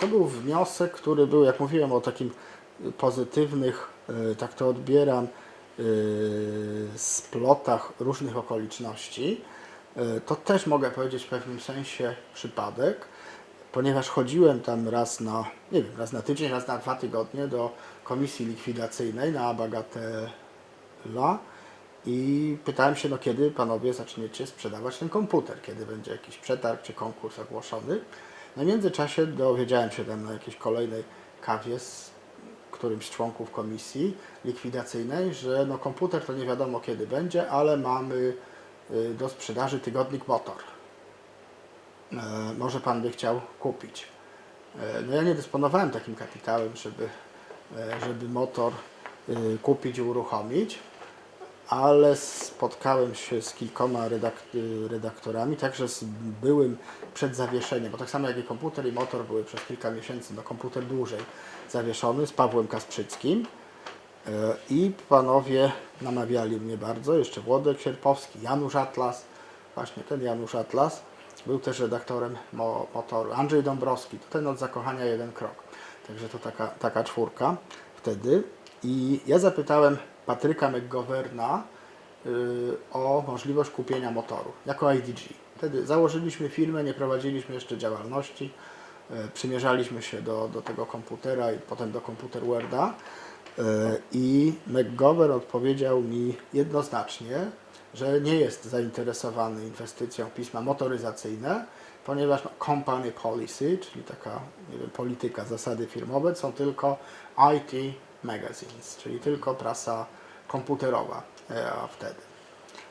To był wniosek, który był, jak mówiłem, o takim pozytywnych, y, tak to odbieram, y, splotach różnych okoliczności. Y, To też mogę powiedzieć w pewnym sensie przypadek, ponieważ chodziłem tam raz na, nie wiem, raz na tydzień, raz na dwa tygodnie do komisji likwidacyjnej na Bagatela i pytałem się, no kiedy panowie zaczniecie sprzedawać ten komputer, kiedy będzie jakiś przetarg czy konkurs ogłoszony. No w międzyczasie dowiedziałem się tam na jakiejś kolejnej kawie z którymś z członków komisji likwidacyjnej, że no komputer to nie wiadomo kiedy będzie, ale mamy y, do sprzedaży tygodnik motor. E, może pan by chciał kupić. E, No ja nie dysponowałem takim kapitałem, żeby, e, żeby motor y, kupić i uruchomić, ale spotkałem się z kilkoma redak- redaktorami, także z byłym przed zawieszeniem, bo tak samo jak i komputer i motor były przez kilka miesięcy, no komputer dłużej zawieszony z Pawłem Kasprzyckim. E, i panowie namawiali mnie bardzo, jeszcze Włodek Sierpowski, Janusz Atlas, właśnie ten Janusz Atlas, był też redaktorem mo- motoru, Andrzej Dąbrowski, to ten od zakochania jeden krok, także to taka, taka czwórka wtedy. I ja zapytałem Patryka McGoverna y, o możliwość kupienia motoru jako IDG. Wtedy założyliśmy firmę, nie prowadziliśmy jeszcze działalności, e, przymierzaliśmy się do, do tego komputera i potem do komputer Worda e, i McGovern odpowiedział mi jednoznacznie, że nie jest zainteresowany inwestycją w pisma motoryzacyjne, ponieważ company policy, czyli taka wiem, polityka, zasady firmowe, są tylko IT magazines, czyli tylko prasa komputerowa e, wtedy.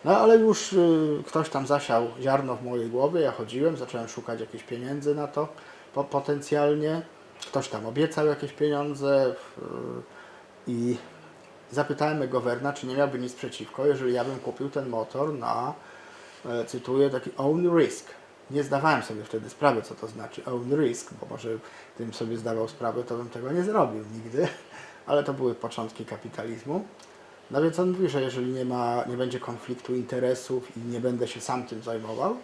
No ale już y, ktoś tam zasiał ziarno w mojej głowie, ja chodziłem, zacząłem szukać jakichś pieniędzy na to po, potencjalnie. Ktoś tam obiecał jakieś pieniądze y, i zapytałem Gowerna, czy nie miałby nic przeciwko, jeżeli ja bym kupił ten motor na, e, cytuję, taki own risk. Nie zdawałem sobie wtedy sprawy, co to znaczy own risk, bo może gdybym sobie zdawał sprawę, to bym tego nie zrobił nigdy, ale to były początki kapitalizmu. No więc on mówi, że jeżeli nie, ma, nie będzie konfliktu interesów i nie będę się sam tym zajmował,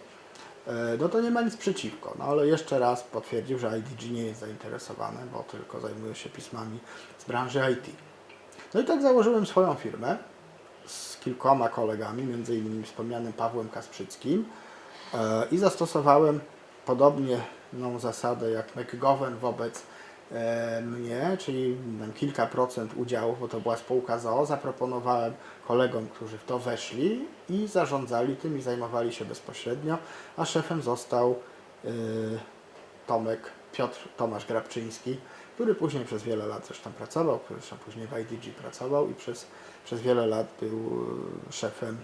e, no to nie ma nic przeciwko. No ale jeszcze raz potwierdził, że IDG nie jest zainteresowane, bo tylko zajmuje się pismami z branży IT. No i tak założyłem swoją firmę z kilkoma kolegami, między innymi wspomnianym Pawłem Kasprzyckim e, i zastosowałem podobną zasadę jak McGovern wobec mnie, czyli kilka procent udziałów, bo to była spółka ZOO, zaproponowałem kolegom, którzy w to weszli i zarządzali tym i zajmowali się bezpośrednio, a szefem został e, Tomek, Piotr Tomasz Grabczyński, który później przez wiele lat zresztą pracował, zresztą później w IDG pracował i przez, przez wiele lat był e, szefem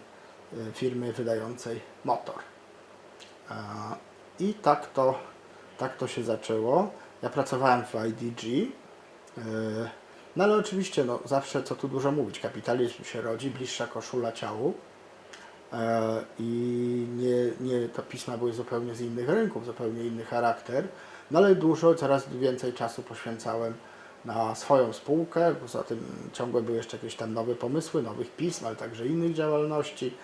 e, firmy wydającej motor. E, I tak to, tak to się zaczęło. Ja pracowałem w IDG, e, no ale oczywiście no, zawsze, co tu dużo mówić, kapitalizm się rodzi, bliższa koszula ciału. E, i nie, nie, to pisma były zupełnie z innych rynków, zupełnie inny charakter, no ale dużo, coraz więcej czasu poświęcałem na swoją spółkę, poza tym ciągle były jeszcze jakieś tam nowe pomysły, nowych pism, ale także innych działalności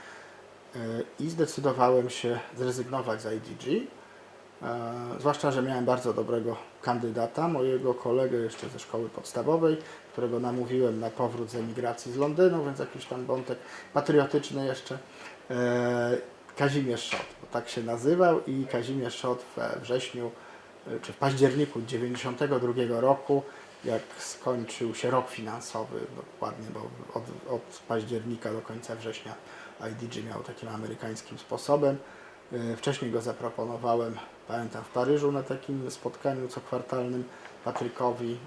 E, i zdecydowałem się zrezygnować z IDG, zwłaszcza, że miałem bardzo dobrego kandydata, mojego kolegę jeszcze ze szkoły podstawowej, którego namówiłem na powrót z emigracji z Londynu, więc jakiś tam wątek patriotyczny jeszcze. E, Kazimierz Szot, bo tak się nazywał i Kazimierz Szot we wrześniu e, czy w październiku 92 roku, jak skończył się rok finansowy dokładnie, bo od, od października do końca września IDG miał takim amerykańskim sposobem. E, Wcześniej go zaproponowałem, pamiętam, w Paryżu na takim spotkaniu cokwartalnym Patrykowi.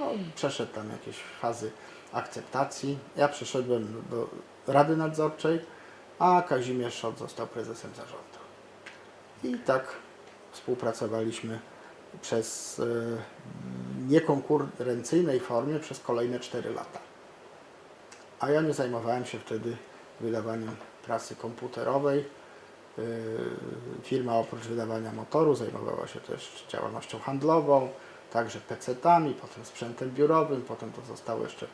No, przeszedł tam jakieś fazy akceptacji. Ja przyszedłem do Rady Nadzorczej, a Kazimierz Szot został prezesem zarządu. I tak współpracowaliśmy przez e, niekonkurencyjnej formie przez kolejne 4 lata. A ja nie zajmowałem się wtedy wydawaniem prasy komputerowej. Yy, Firma oprócz wydawania motoru zajmowała się też działalnością handlową, także PC-tami, potem sprzętem biurowym, potem to zostało jeszcze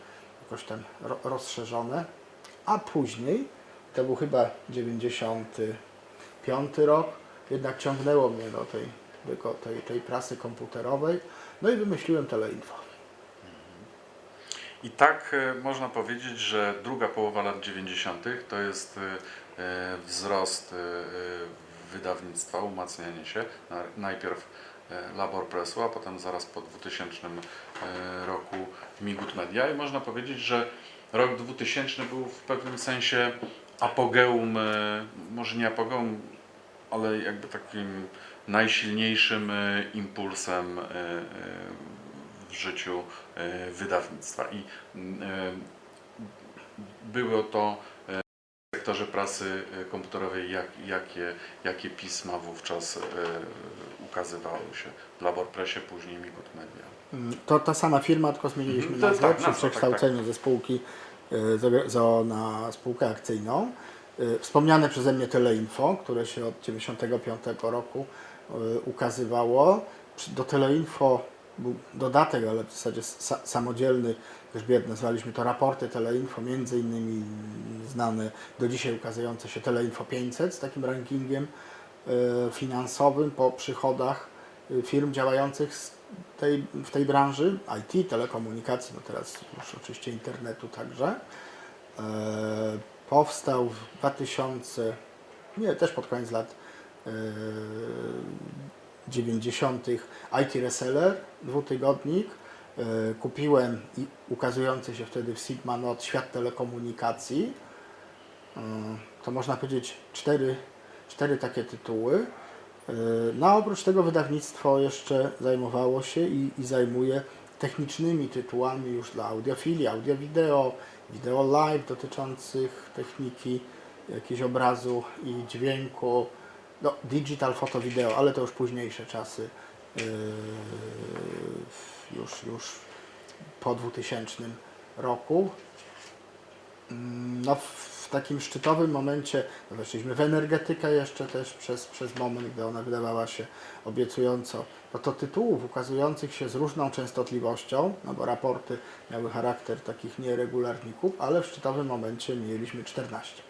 jakoś tam ro- rozszerzone. A później, to był chyba 95 rok, jednak ciągnęło mnie do tej tylko tej, tej prasy komputerowej. No i wymyśliłem Teleinfo. I tak e, można powiedzieć, że druga połowa lat 90. to jest e, e, wzrost wydawnictwa, umacnianie się. Na- Najpierw Labor Pressu, a potem zaraz po 2000 e, roku Migut Media. I można powiedzieć, że rok 2000 był w pewnym sensie apogeum, może nie apogeum, ale jakby takim najsilniejszym impulsem w życiu e, wydawnictwa. I e, było to e, w sektorze prasy komputerowej, jak, jakie, jakie pisma wówczas ukazywały się w Labor Pressie, później Migut Media. To ta sama firma, tylko zmieniliśmy Mhm, to nazwę tak, przy nazwa, tak, przekształceniu ze spółki y, z- zo- na spółkę akcyjną. Wspomniane przeze mnie Teleinfo, które się od 1995 roku ukazywało. Do Teleinfo był dodatek, ale w zasadzie sa- samodzielny, Grzbiet, nazwaliśmy to raporty Teleinfo, między innymi znane do dzisiaj ukazujące się Teleinfo 500 z takim rankingiem y, finansowym po przychodach y, firm działających z tej, w tej branży IT, telekomunikacji, no teraz już oczywiście internetu także. E, powstał w 2000, nie, też pod koniec lat e, 90. IT Reseller, dwutygodnik. E, kupiłem ukazujący się wtedy w Sigma Note Świat Telekomunikacji. E, to można powiedzieć cztery, cztery takie tytuły. E, No a oprócz tego wydawnictwo jeszcze zajmowało się i, i zajmuje technicznymi tytułami już dla audiofilii, audio-wideo, wideo live dotyczących techniki jakiegoś obrazu i dźwięku, no, digital, foto, wideo, ale to już późniejsze czasy, yy, już, już po 2000 roku. Mm, No, w takim szczytowym momencie no, weszliśmy w energetykę jeszcze też przez, przez moment, gdy ona wydawała się obiecująco. No to tytułów ukazujących się z różną częstotliwością, no bo raporty miały charakter takich nieregularników, ale w szczytowym momencie mieliśmy 14.